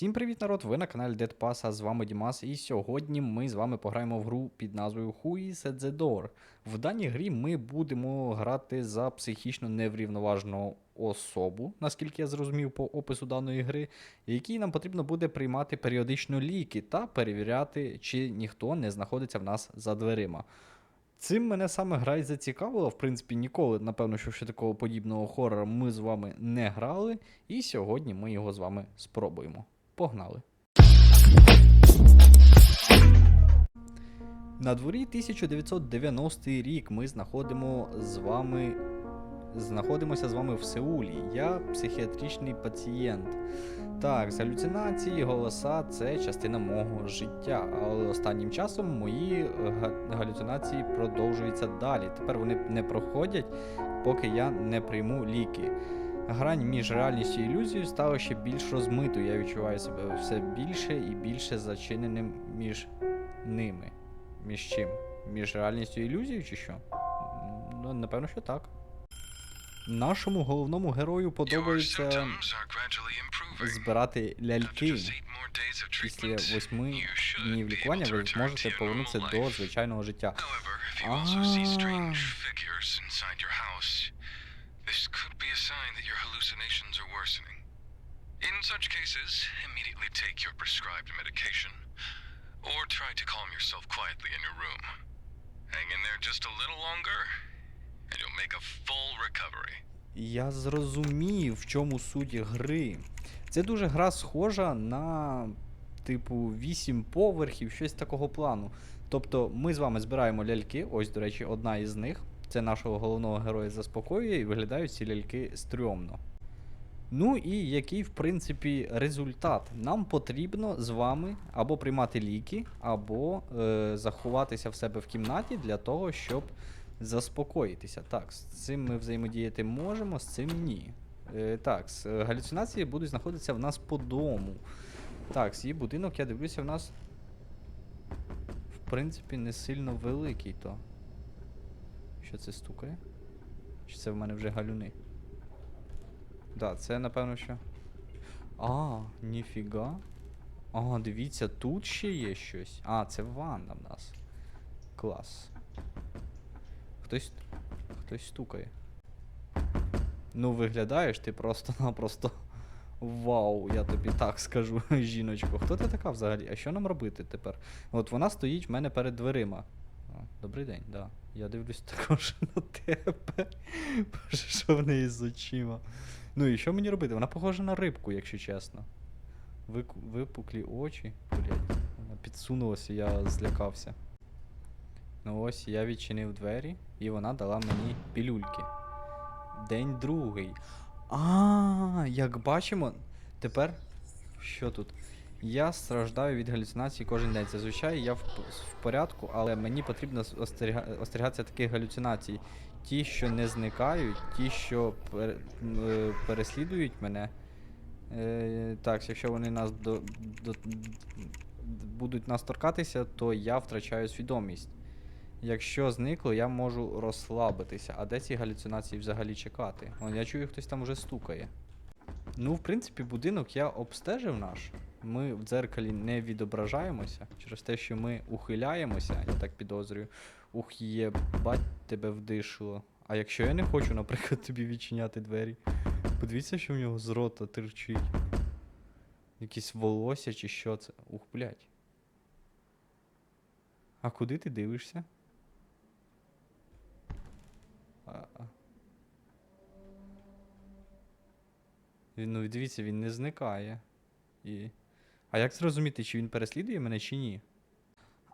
Всім привіт, народ! Ви на каналі Pass, а з вами Дімас, і сьогодні ми з вами пограємо в гру під назвою Who is at the Door. В даній грі ми будемо грати за психічно неврівноважену особу, наскільки я зрозумів по опису даної гри, якій нам потрібно буде приймати періодично ліки та перевіряти, чи ніхто не знаходиться в нас за дверима. Цим мене саме гра й зацікавила. В принципі, ніколи, напевно, що ще такого подібного хорора ми з вами не грали, і сьогодні ми його з вами спробуємо. Погнали! На дворі 1990 рік ми знаходимо з вами. Знаходимося з вами в Сеулі. Я психіатричний пацієнт. Так, галюцинації, голоса це частина мого життя. Але останнім часом мої е, галюцинації продовжуються далі. Тепер вони не проходять, поки я не прийму ліки. Грань між реальністю і ілюзією стала ще більш розмитою. Я відчуваю себе все більше і більше зачиненим між ними. Між чим? Між реальністю і ілюзією чи що? Ну, напевно, що так. Нашому головному герою подобається збирати ляльки. Після восьми днів лікування ви зможете повернутися до звичайного життя. You such cases, immediately take your prescribed medication, or try to calm yourself quietly in your room. Hang in there just a little longer, and you'll make a full recovery. Я зрозумів, в чому суть гри. Це дуже гра схожа на, типу, 8 поверхів, щось такого плану. Тобто ми з вами збираємо ляльки, ось, до речі, одна із них. Це нашого головного героя заспокоює і виглядають ці ляльки стрьомно. Ну і який, в принципі, результат? Нам потрібно з вами або приймати ліки, або е, заховатися в себе в кімнаті для того, щоб заспокоїтися. Так, з цим ми взаємодіяти можемо, з цим ні. Е, так, е, галюцинації будуть знаходитися в нас по дому. Так, свій будинок, я дивлюся, в нас. В принципі, не сильно великий то. Що це стукає? Чи це в мене вже галюни? Да, це напевно що. А, ніфіга. А, дивіться, тут ще є щось. А, це ванна в нас. Клас. Хтось. Хтось стукає. Ну, виглядаєш, ти просто-напросто. Вау, я тобі так скажу, жіночко. Хто ти така взагалі? А що нам робити тепер? От вона стоїть в мене перед дверима. Добрий день, да. Я дивлюсь також на тебе. Боже, що в неї з очима? Ну і що мені робити? Вона похожа на рибку, якщо чесно. Вику- випуклі очі. Блять, вона підсунулася, я злякався. Ну ось я відчинив двері, і вона дала мені пілюльки. День другий. А, як бачимо, тепер. Що тут? Я страждаю від галюцинацій кожен день. Зазвичай я в, в порядку, але мені потрібно остеріга- остерігатися таких галюцинацій. Ті, що не зникають, ті, що пер- е, переслідують мене. Е, так, якщо вони нас до, до, будуть нас торкатися, то я втрачаю свідомість. Якщо зникло, я можу розслабитися. А де ці галюцинації взагалі чекати? Вон, я чую, хтось там вже стукає. Ну, в принципі, будинок я обстежив наш. Ми в дзеркалі не відображаємося через те, що ми ухиляємося, я так підозрюю. Ух, єбать тебе вдишило. А якщо я не хочу, наприклад, тобі відчиняти двері, подивіться, що в нього з рота терчить. Якісь волосся чи що це. Ух, блядь. А куди ти дивишся? Ну, дивіться, він не зникає. І... А як зрозуміти, чи він переслідує мене, чи ні?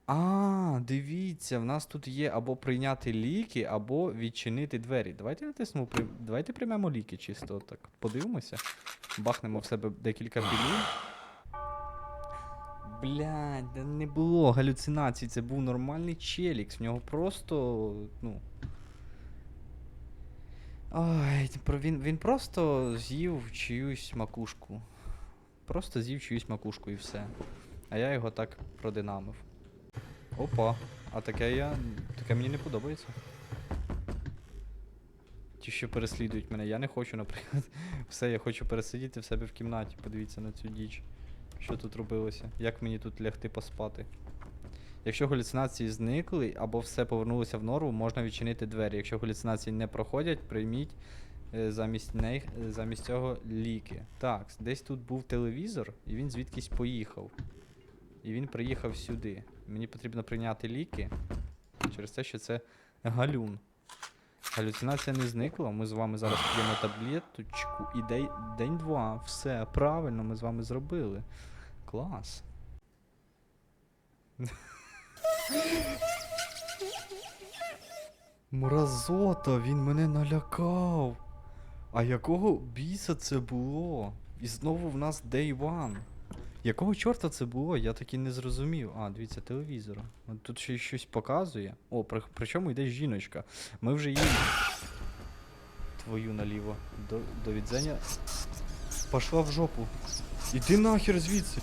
А, дивіться, в нас тут є або прийняти ліки, або відчинити двері. Давайте натиснемо, при... давайте приймемо ліки чисто так. Подивимося. Бахнемо в себе декілька пілів. Блядь, не було галюцинацій, це був нормальний челікс. В нього просто. ну. Ой, він, він просто з'їв чиюсь макушку. Просто з'їв чиюсь макушку і все. А я його так продинамив. Опа. А таке я. Таке мені не подобається. Ті, що переслідують мене. Я не хочу, наприклад. Все, я хочу пересидіти в себе в кімнаті. Подивіться на цю діч. що тут робилося? Як мені тут лягти поспати? Якщо галюцинації зникли або все повернулося в норму, можна відчинити двері. Якщо галюцинації не проходять, прийміть е, замість них, е, замість цього ліки. Так, десь тут був телевізор, і він звідкись поїхав. І він приїхав сюди. Мені потрібно прийняти ліки через те, що це галюн. Галюцинація не зникла. Ми з вами зараз п'ємо таблеточку і дей, день два. Все, правильно, ми з вами зробили. Клас. Мразота, він мене налякав. А якого біса це було? І знову в нас Day One. Якого чорта це було? Я таки не зрозумів. А, дивіться, телевізор. Тут ще щось показує. О, при, причому йде жіночка. Ми вже її. Твою наліво. До, до відзення. Пошла в жопу. Іди нахер звідси.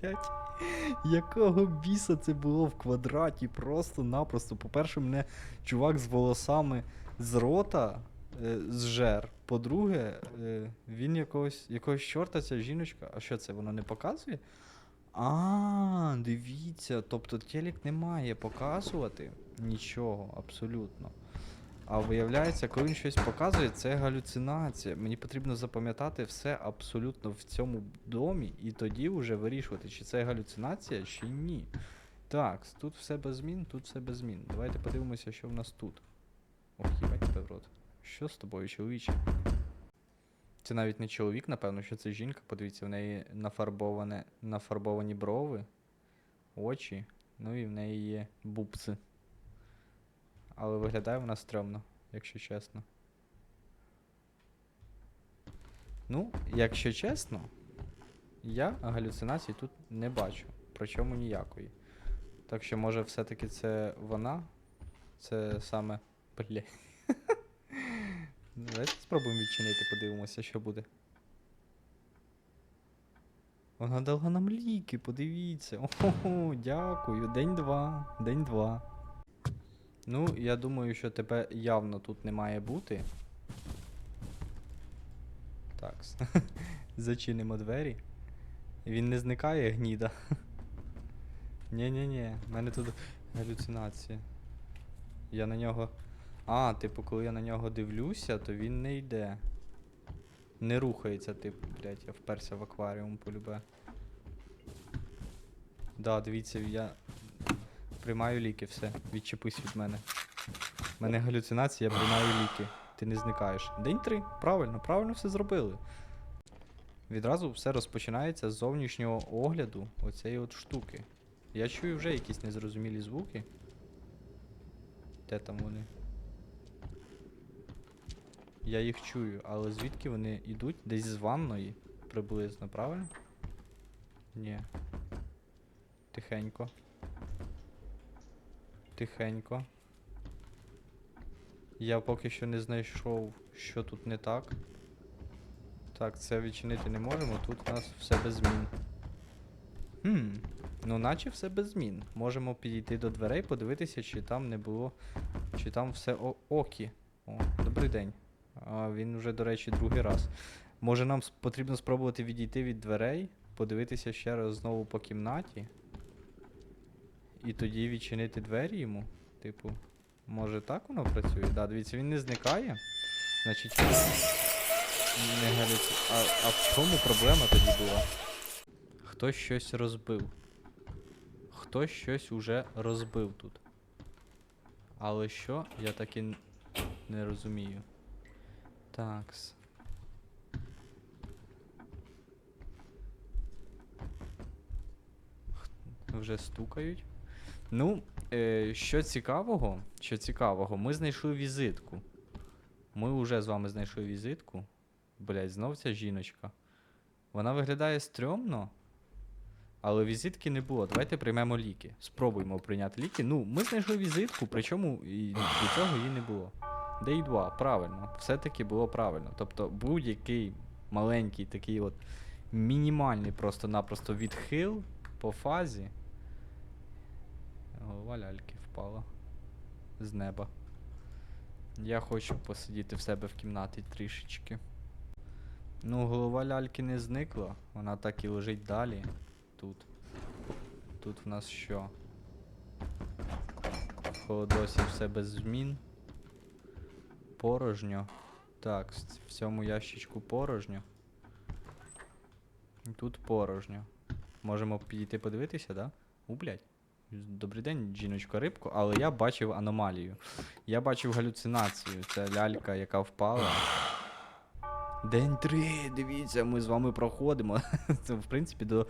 Блять. Якого біса це було в квадраті? Просто-напросто. По-перше, мене чувак з волосами з рота е, зжер. По-друге, е, він якогось, якогось чорта, ця жіночка. А що це, воно не показує? А, дивіться, тобто телек не має показувати нічого, абсолютно. А виявляється, коли він щось показує, це галюцинація. Мені потрібно запам'ятати все абсолютно в цьому домі, і тоді вже вирішувати, чи це галюцинація, чи ні. Так, тут все без змін, тут все без змін. Давайте подивимося, що в нас тут. Ох, їбать тебе в рот. Що з тобою, чоловіче? Це навіть не чоловік, напевно, що це жінка. Подивіться, в неї нафарбоване, нафарбовані брови, очі, ну і в неї є бубси. Але виглядає вона стрьомно, якщо чесно. Ну, якщо чесно, я галюцинацій тут не бачу. Причому ніякої. Так що, може, все-таки це вона? Це саме. Бля. Давайте спробуємо відчинити, подивимося, що буде. Вона дала нам ліки, подивіться. Ого, дякую. День два. День два. Ну, я думаю, що тебе явно тут не має бути. Так. Зачинимо двері. Він не зникає, гніда. Ні-ні-ні, в мене тут галюцинація. Я на нього. А, типу, коли я на нього дивлюся, то він не йде. Не рухається, типу, блять, я вперся в акваріум полюбе. Да, дивіться, я приймаю ліки, все. Відчепись від мене. У мене галюцинація, я приймаю ліки. Ти не зникаєш. День три. Правильно, правильно все зробили. Відразу все розпочинається з зовнішнього огляду оцієї от штуки. Я чую вже якісь незрозумілі звуки. Де там вони? Я їх чую, але звідки вони йдуть? Десь з ванної приблизно, правильно? Ні. Тихенько. Тихенько. Я поки що не знайшов, що тут не так. Так, це відчинити не можемо, тут у нас все без змін. Хм, ну наче все без змін. Можемо підійти до дверей, подивитися, чи там не було. Чи там все о- окі. О, добрий день. А, він вже, до речі, другий раз. Може нам потрібно спробувати відійти від дверей, подивитися ще раз знову по кімнаті. І тоді відчинити двері йому. Типу, може так воно працює? Да, дивіться, він не зникає. Значить. Не галюці... А, а в чому проблема тоді була? Хтось щось розбив. Хтось щось уже розбив тут. Але що, я так і не розумію. Такс. Вже стукають. Ну, е, що цікавого, що цікавого, ми знайшли візитку. Ми вже з вами знайшли візитку. Блять, знов ця жіночка. Вона виглядає стрьомно, але візитки не було. Давайте приймемо ліки. Спробуємо прийняти ліки. Ну, ми знайшли візитку, причому і до цього її не було. Day 2, правильно. Все-таки було правильно. Тобто будь-який маленький такий от мінімальний просто-напросто відхил по фазі. Голова ляльки впала з неба. Я хочу посидіти в себе в кімнаті трішечки. Ну, голова ляльки не зникла, вона так і лежить далі. Тут. Тут в нас що? Холодосі все без змін. Порожньо. Так, в цьому ящичку порожньо. Тут порожньо. Можемо підійти подивитися, да? У, блядь. Добрий день, жіночко рибко, але я бачив аномалію. Я бачив галюцинацію. Це лялька, яка впала. День три, дивіться, ми з вами проходимо. В принципі, до,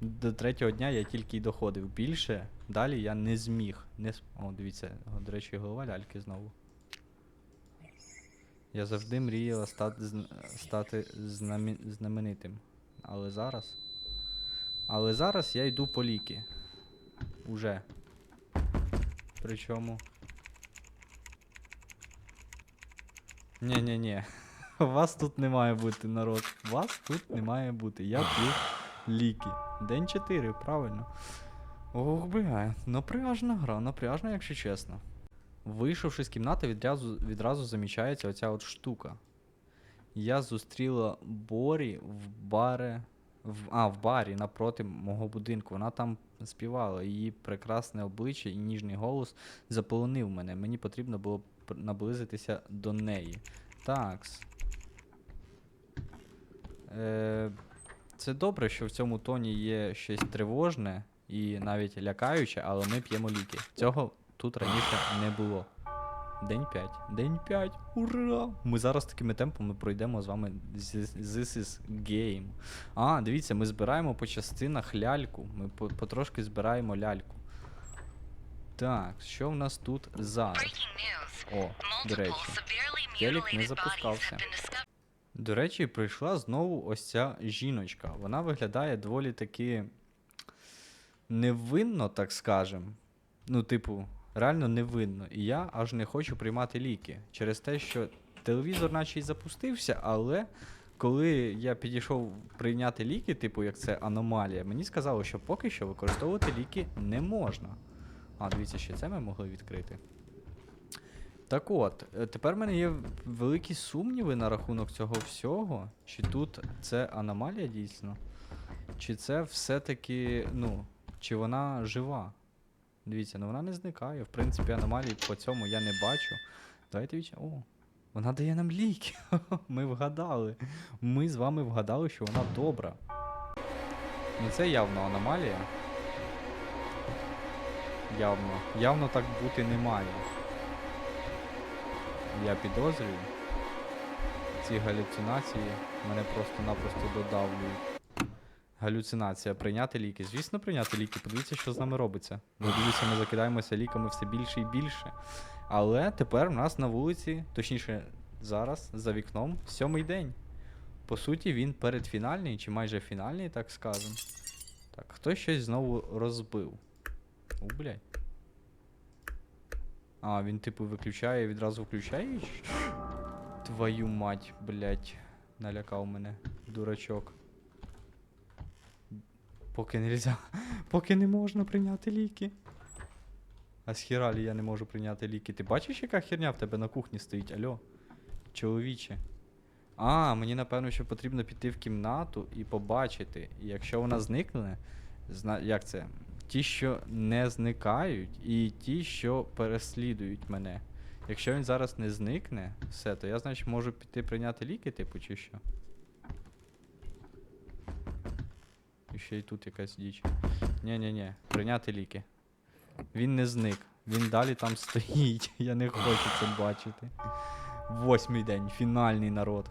до третього дня я тільки й доходив. Більше далі я не зміг. Не... О, дивіться, о, до речі, голова ляльки знову. Я завжди мріяла стати, стати знаменитим. Але зараз. Але зараз я йду по ліки. Уже. Причому. Ні-ні-ні. Вас тут не має бути, народ. Вас тут не має бути. Я п'ю ліки. День 4, правильно. Ох, бля, напряжна гра, напряжна, якщо чесно. Вийшовши з кімнати, відразу, відразу замічається оця от штука. Я зустріла Борі в барі. В, а, в барі напроти мого будинку. Вона там співала. Її прекрасне обличчя і ніжний голос заполонив мене. Мені потрібно було наблизитися до неї. Такс. Е, це добре, що в цьому тоні є щось тривожне і навіть лякаюче, але ми п'ємо ліки. Цього тут раніше не було. День 5. День 5. Ура! Ми зараз такими темпами пройдемо з вами This is game. А, дивіться, ми збираємо по частинах ляльку. Ми потрошки збираємо ляльку. Так, що в нас тут зараз? О, до речі. Телек не запускався. До речі, прийшла знову ось ця жіночка. Вона виглядає доволі таки невинно, так скажем. Ну, типу, реально невинно. І я аж не хочу приймати ліки. Через те, що телевізор наче й запустився, але коли я підійшов прийняти ліки, типу, як це аномалія, мені сказали, що поки що використовувати ліки не можна. А, дивіться, ще це ми могли відкрити. Так от, е, тепер в мене є великі сумніви на рахунок цього всього. Чи тут це аномалія дійсно? Чи це все-таки, ну, чи вона жива? Дивіться, ну вона не зникає. В принципі, аномалій по цьому я не бачу. Давайте віч. О, вона дає нам ліки. Ми вгадали. Ми з вами вгадали, що вона добра. Ну це явно аномалія. Явно. Явно так бути не має. Я підозрюю. Ці галюцинації мене просто-напросто додавлюють. Галюцинація. Прийняти ліки. Звісно, прийняти ліки. Подивіться, що з нами робиться. Ну, дивіться, ми закидаємося ліками все більше і більше. Але тепер в нас на вулиці, точніше, зараз, за вікном, сьомий день. По суті, він передфінальний, чи майже фінальний, так скажем. Так, хтось щось знову розбив. У, блядь. А, він типу виключає відразу включає? Твою мать, блядь. Налякав мене. Дурачок. Поки нельзя. Поки не можна прийняти ліки. А з хіралі я не можу прийняти ліки. Ти бачиш, яка херня в тебе на кухні стоїть? Альо? Чоловіче. А, мені напевно, що потрібно піти в кімнату і побачити. І якщо вона зникне, зна... як це? Ті, що не зникають, і ті, що переслідують мене. Якщо він зараз не зникне, все, то я, значить, можу піти прийняти ліки, типу, чи що? І ще й тут якась діч. Ні-ні-ні, прийняти ліки. Він не зник. Він далі там стоїть. Я не хочу це бачити. Восьмий день, фінальний народ.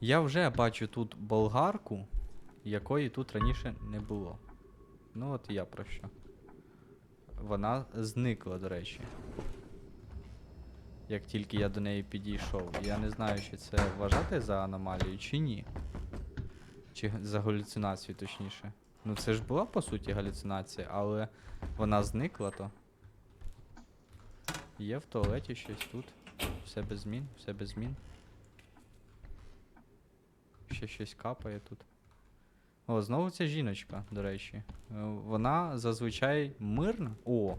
Я вже бачу тут болгарку, якої тут раніше не було. Ну от я про що. Вона зникла, до речі. Як тільки я до неї підійшов. Я не знаю, чи це вважати за аномалію, чи ні. Чи за галюцинацію, точніше. Ну це ж була по суті галюцинація, але вона зникла то. Є в туалеті щось тут. Все без змін, все без змін. Ще щось капає тут. О, знову ця жіночка, до речі. Е, Вона зазвичай мирна. О,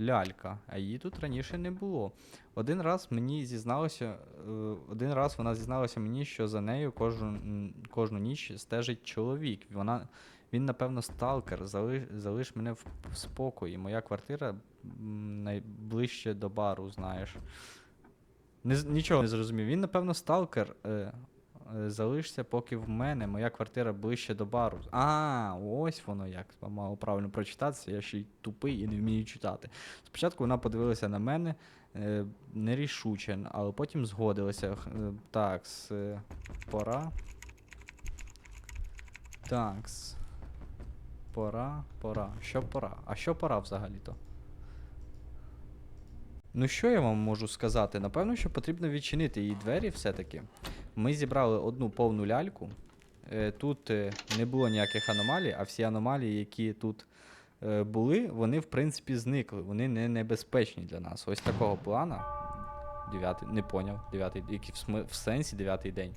лялька, а її тут раніше не було. Один раз мені зізналося, е, один раз вона зізналася мені, що за нею кожну, кожну ніч стежить чоловік. Вона, він, напевно, сталкер, залиш, залиш мене в, спокої. Моя квартира найближче до бару, знаєш. Не, нічого не зрозумів. Він, напевно, сталкер. Е, залишся поки в мене. Моя квартира ближче до бару. А, ось воно як. Мало правильно прочитатися, я ще й тупий і не вмію читати. Спочатку вона подивилася на мене е, нерішуче, але потім згодилася. Е, Такс, е, пора. Такс. Пора, пора. Що пора? А що пора взагалі-то? Ну, що я вам можу сказати? Напевно, що потрібно відчинити її двері все-таки. Ми зібрали одну повну ляльку. Е, Тут е, не було ніяких аномалій, а всі аномалії, які тут е, були, вони в принципі зникли. Вони не небезпечні для нас. Ось такого плана. Дев'ятий, не поняв. Дев'ятий, який в, в сенсі дев'ятий день.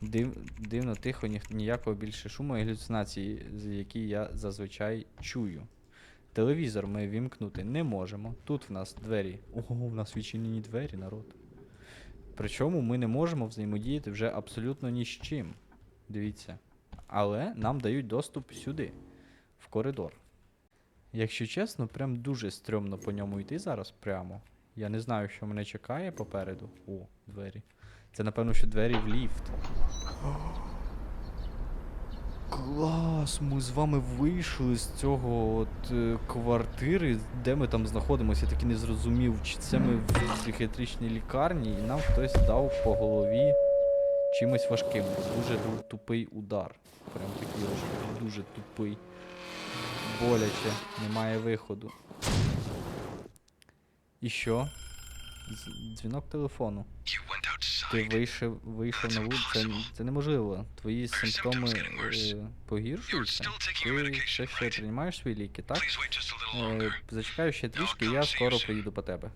Див, дивно, тихо, ні, ніякого більше шуму і галюцинації, які я зазвичай чую. Телевізор ми вімкнути не можемо. Тут в нас двері. Ого, в нас відчинені двері, народ. Причому ми не можемо взаємодіяти вже абсолютно ні з чим. Дивіться. Але нам дають доступ сюди, в коридор. Якщо чесно, прям дуже стрьомно по ньому йти зараз прямо. Я не знаю, що мене чекає попереду. О, двері. Це, напевно, що двері в ліфт. Клас! Ми з вами вийшли з цього от е, квартири, де ми там знаходимося. Я таки не зрозумів, чи це ми в психіатричній лікарні, і нам хтось дав по голові чимось важким. Дуже тупий удар. Прям такий аж дуже тупий. Боляче, немає виходу. І що? Дз- Дзвінок телефону. Ти вийшов, вийшов на вулицю, це, це неможливо. Твої симптоми е, погіршуються. Ти все ще приймаєш свої ліки, так? Е, зачекаю ще трішки, я скоро приїду по тебе.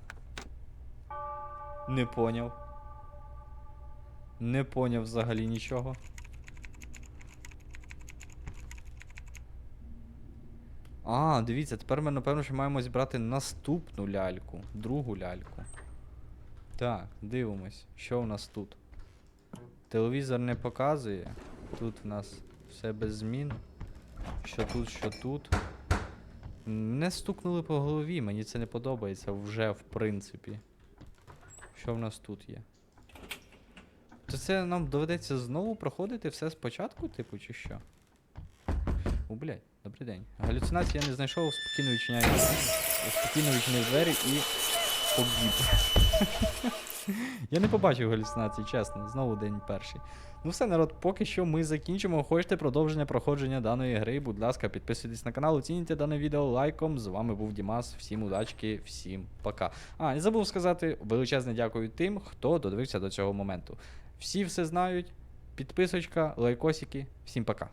Не поняв. Не поняв взагалі нічого. А, дивіться, тепер ми напевно що маємо зібрати наступну ляльку, другу ляльку. Так, дивимось, що у нас тут. Телевізор не показує. Тут в нас все без змін. Що тут, що тут. Мене стукнули по голові, мені це не подобається вже, в принципі. Що в нас тут є? То це нам доведеться знову проходити все спочатку, типу, чи що? О, блядь, добрий день. Галюцинації я не знайшов, спокійно відчиняю. Спокійно відчинив двері і погиб. Я не побачив галюцинацій, чесно, знову день перший. Ну все, народ, поки що ми закінчимо. Хочете продовження проходження даної гри, будь ласка, підписуйтесь на канал, оцінюйте дане відео лайком. З вами був Дімас. Всім удачки, всім пока. А, не забув сказати величезне дякую тим, хто додивився до цього моменту. Всі все знають. Підписочка, лайкосики. Всім пока.